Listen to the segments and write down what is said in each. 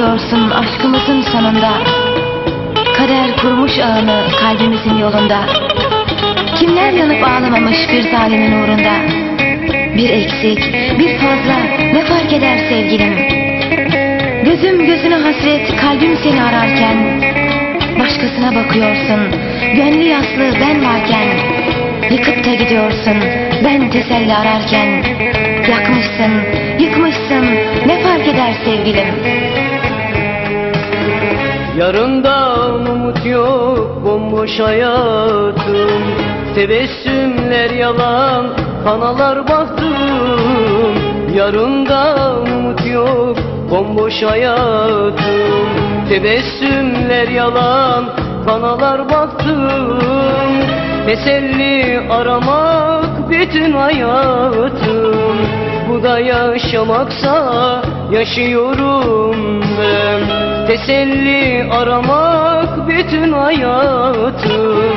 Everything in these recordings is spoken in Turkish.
Biliyorsun aşkımızın sonunda. Kader kurmuş ağını kalbimizin yolunda. Kimler yanıp ağlamamış bir zalimin uğrunda? Bir eksik, bir fazla ne fark eder sevgilim? Gözüm gözüne hasret kalbim seni ararken Başkasına bakıyorsun. Gönlü yaslı ben varken Yıkıp da gidiyorsun. Ben teselli ararken Yakmışsın, yıkmışsın. Ne fark eder sevgilim? Yarından umut yok bomboş hayatım. Tebessümler yalan kanalar baktım Yarından umut yok bomboş hayatım. Tebessümler yalan kanalar baktım Teselli aramak bütün hayatım Bu da yaşamaksa yaşıyorum ben. Teselli aramak bütün hayatım.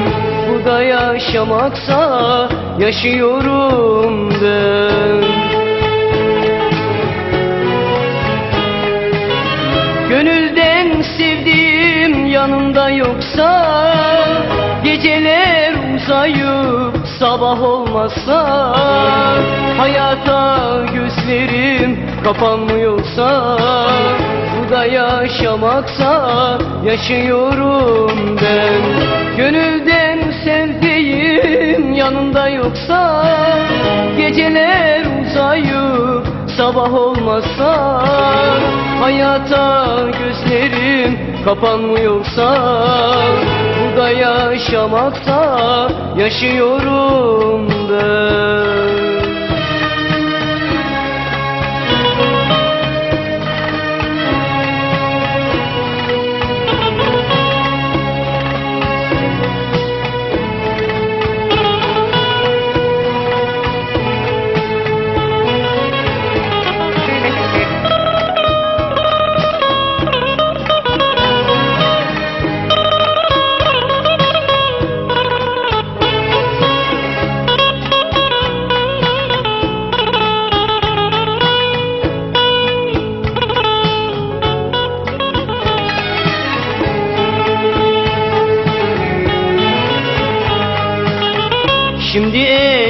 Bu da yaşamaksa yaşıyorum ben. Gönülden sevdiğim yanımda yoksa Geceler uzayıp sabah olmazsa Hayata gözlerim kapanmıyorsa Bu da yaşamaksa yaşıyorum ben. Gönülden sevdiğim yanımda yoksa Geceler uzayıp sabah olmazsa Hayata gözlerim kapanmıyorsa da yaşamaksa yaşıyorum ben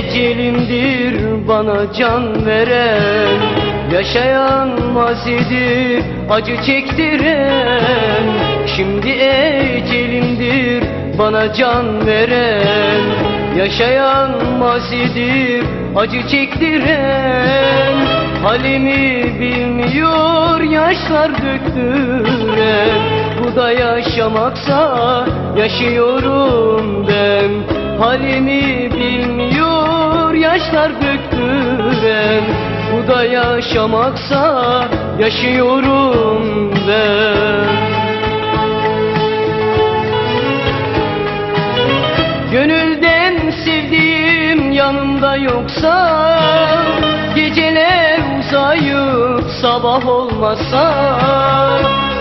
ecelimdir bana can veren Yaşayan mazidir acı çektiren. Şimdi ecelimdir bana can veren Yaşayan mazidir acı çektiren. Halimi bilmiyor yaşlar döktüren Bu da yaşamaksa yaşıyorum ben. Halimi bilmiyor yaşlar döktüren Bu da yaşamaksa yaşıyorum ben. Gönülden sevdiğim yanımda yoksa Geceler uzayıp sabah olmazsa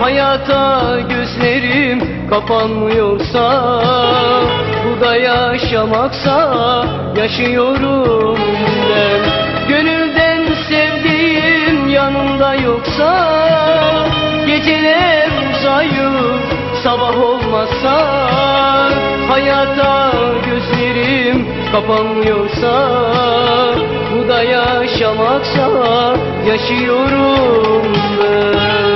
Hayata gözlerim kapanmıyorsa Bu da yaşamaksa yaşıyorum Gönülden sevdiğim yanımda yoksa Geceler uzayıp sabah olmazsa Hayata gözlerim kapanmıyorsa Bu da yaşamaksa yaşıyorum ben